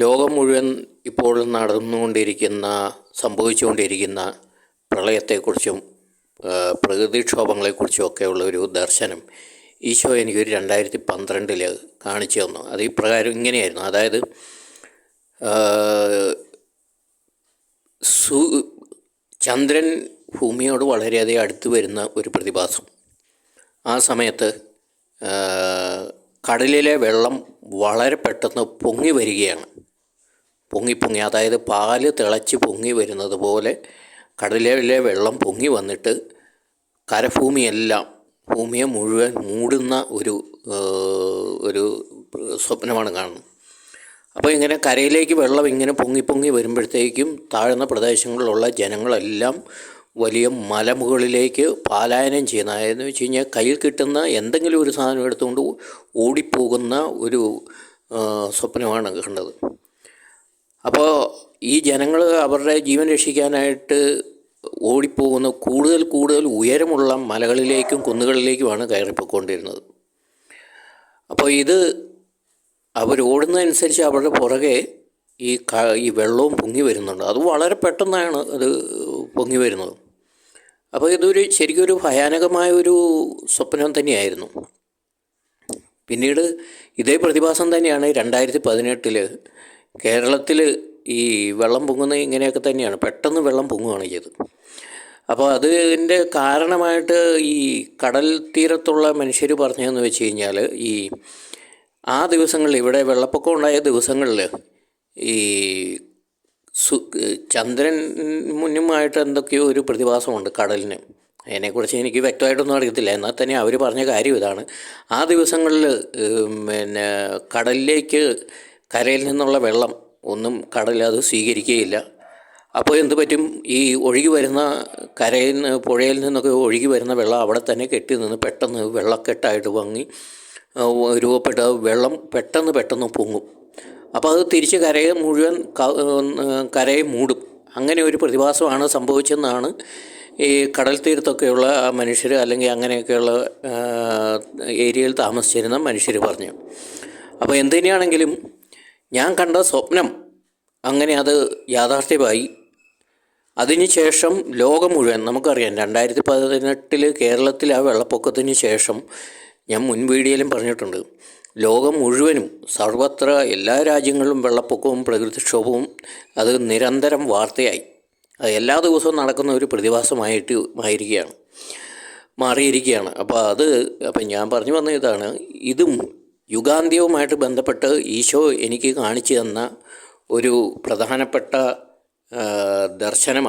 ലോകം മുഴുവൻ ഇപ്പോൾ നടന്നുകൊണ്ടിരിക്കുന്ന സംഭവിച്ചുകൊണ്ടിരിക്കുന്ന പ്രളയത്തെക്കുറിച്ചും പ്രകൃതിക്ഷോഭങ്ങളെക്കുറിച്ചും ഒക്കെയുള്ള ഒരു ദർശനം ഈശോ എനിക്കൊരു രണ്ടായിരത്തി പന്ത്രണ്ടിൽ കാണിച്ചു തന്നു. അത് ഇപ്രകാരം ഇങ്ങനെയായിരുന്നു. അതായത് സു ചന്ദ്രൻ ഭൂമിയോട് വളരെയധികം അടുത്ത് വരുന്ന ഒരു പ്രതിഭാസം. ആ സമയത്ത് കടലിലെ വെള്ളം വളരെ പെട്ടെന്ന് പൊങ്ങി വരികയാണ്. പൊങ്ങി പൊങ്ങി അതായത് പാൽ തിളച്ച് പൊങ്ങി വരുന്നത് പോലെ കടലിലെ വെള്ളം പൊങ്ങി വന്നിട്ട് കരഭൂമിയെല്ലാം ഭൂമിയെ മുഴുവൻ മൂടുന്ന ഒരു ഒരു സ്വപ്നമാണ് കാണുന്നത്. അപ്പോൾ ഇങ്ങനെ കരയിലേക്ക് വെള്ളം ഇങ്ങനെ പൊങ്ങി പൊങ്ങി വരുമ്പോഴത്തേക്കും താഴ്ന്ന പ്രദേശങ്ങളിലുള്ള ജനങ്ങളെല്ലാം വലിയ മലമുകളിലേക്ക് പാലായനം ചെയ്യുന്ന അതായത് വെച്ച് കഴിഞ്ഞാൽ കയ്യിൽ കിട്ടുന്ന എന്തെങ്കിലും ഒരു സാധനം എടുത്തുകൊണ്ട് ഓടിപ്പോകുന്ന ഒരു സ്വപ്നമാണ് കണ്ടത്. അപ്പോൾ ഈ ജനങ്ങൾ അവരുടെ ജീവൻ രക്ഷിക്കാനായിട്ട് ഓടിപ്പോകുന്ന കൂടുതൽ കൂടുതൽ ഉയരമുള്ള മലകളിലേക്കും കുന്നുകളിലേക്കുമാണ് കയറിപ്പോയിക്കൊണ്ടിരുന്നത്. അപ്പോൾ ഇത് അവരോടുന്നതനുസരിച്ച് അവരുടെ പുറകെ ഈ ക ഈ വെള്ളവും പൊങ്ങി വരുന്നുണ്ട്. അത് വളരെ പെട്ടെന്നാണ് അത് പൊങ്ങി വരുന്നത്. അപ്പോൾ ഇതൊരു ശരിക്കും ഒരു ഭയാനകമായ ഒരു സ്വപ്നം തന്നെയായിരുന്നു. പിന്നീട് ഇതേ പ്രതിഭാസം തന്നെയാണ് രണ്ടായിരത്തി പതിനെട്ടിൽ കേരളത്തിൽ ഈ വെള്ളം പൊങ്ങുന്നത് ഇങ്ങനെയൊക്കെ തന്നെയാണ്. പെട്ടെന്ന് വെള്ളം പൊങ്ങുകയാണ് ചെയ്തത്. അപ്പോൾ അതിന്റെ കാരണമായിട്ട് ഈ കടൽ തീരത്തുള്ള മനുഷ്യർ പറഞ്ഞതെന്ന് വെച്ച് കഴിഞ്ഞാൽ ഈ ആ ദിവസങ്ങളിൽ ഇവിടെ വെള്ളപ്പൊക്കം ഉണ്ടായ ദിവസങ്ങളിൽ ഈ സു ചന്ദ്രൻ മുന്നുമായിട്ട് എന്തൊക്കെയോ ഒരു പ്രതിഭാസമുണ്ട് കടലിന്. അതിനെക്കുറിച്ച് എനിക്ക് വ്യക്തമായിട്ടൊന്നും അറിയത്തില്ല. എന്നാൽ തന്നെ അവർ പറഞ്ഞ കാര്യം ഇതാണ്. ആ ദിവസങ്ങളിൽ പിന്നെ കടലിലേക്ക് കരയിൽ നിന്നുള്ള വെള്ളം ഒന്നും കടൽ അത് സ്വീകരിക്കുകയില്ല. അപ്പോൾ എന്ത് പറ്റും? ഈ ഒഴുകി വരുന്ന കരയിൽ നിന്ന് പുഴയിൽ നിന്നൊക്കെ ഒഴുകി വരുന്ന വെള്ളം അവിടെ തന്നെ കെട്ടി നിന്ന് പെട്ടെന്ന് വെള്ളക്കെട്ടായിട്ട് പൊങ്ങി ആ, രൂപപ്പെട്ട വെള്ളം പെട്ടെന്ന് പെട്ടെന്ന് പൊങ്ങും. അപ്പോൾ അത് തിരിച്ച് കരയെ മുഴുവൻ കരയെ മൂടും. അങ്ങനെ ഒരു പ്രതിഭാസമാണ് സംഭവിച്ചെന്നാണ് ഈ കടൽ തീരത്തൊക്കെയുള്ള മനുഷ്യർ അല്ലെങ്കിൽ അങ്ങനെയൊക്കെയുള്ള ഏരിയയിൽ താമസിച്ചിരുന്ന മനുഷ്യർ പറഞ്ഞു. അപ്പോൾ എന്ത് തന്നെയാണെങ്കിലും ഞാൻ കണ്ട സ്വപ്നം അങ്ങനെ അത് യാഥാർത്ഥ്യമായി. അതിനുശേഷം ലോകം മുഴുവൻ നമുക്കറിയാം രണ്ടായിരത്തി പതിനെട്ടിൽ കേരളത്തിൽ ആ വെള്ളപ്പൊക്കത്തിന് ശേഷം ഞാൻ മുൻ വീഡിയോയിലും പറഞ്ഞിട്ടുണ്ട് ലോകം മുഴുവനും സർവത്ര എല്ലാ രാജ്യങ്ങളിലും വെള്ളപ്പൊക്കവും പ്രകൃതിക്ഷോഭവും അത് നിരന്തരം വാർത്തയായി. അത് എല്ലാ ദിവസവും നടക്കുന്ന ഒരു പ്രതിഭാസമായിട്ട് ആയിരിക്കുകയാണ് മാറിയിരിക്കുകയാണ്. അപ്പോൾ അത് അപ്പം ഞാൻ പറഞ്ഞു വന്ന ഇതാണ് ഇതും യുഗാന്ത്യവുമായിട്ട് ബന്ധപ്പെട്ട് ഈശോ എനിക്ക് കാണിച്ചു തന്ന ഒരു പ്രധാനപ്പെട്ട ദർശനം ദർശനമാണ്.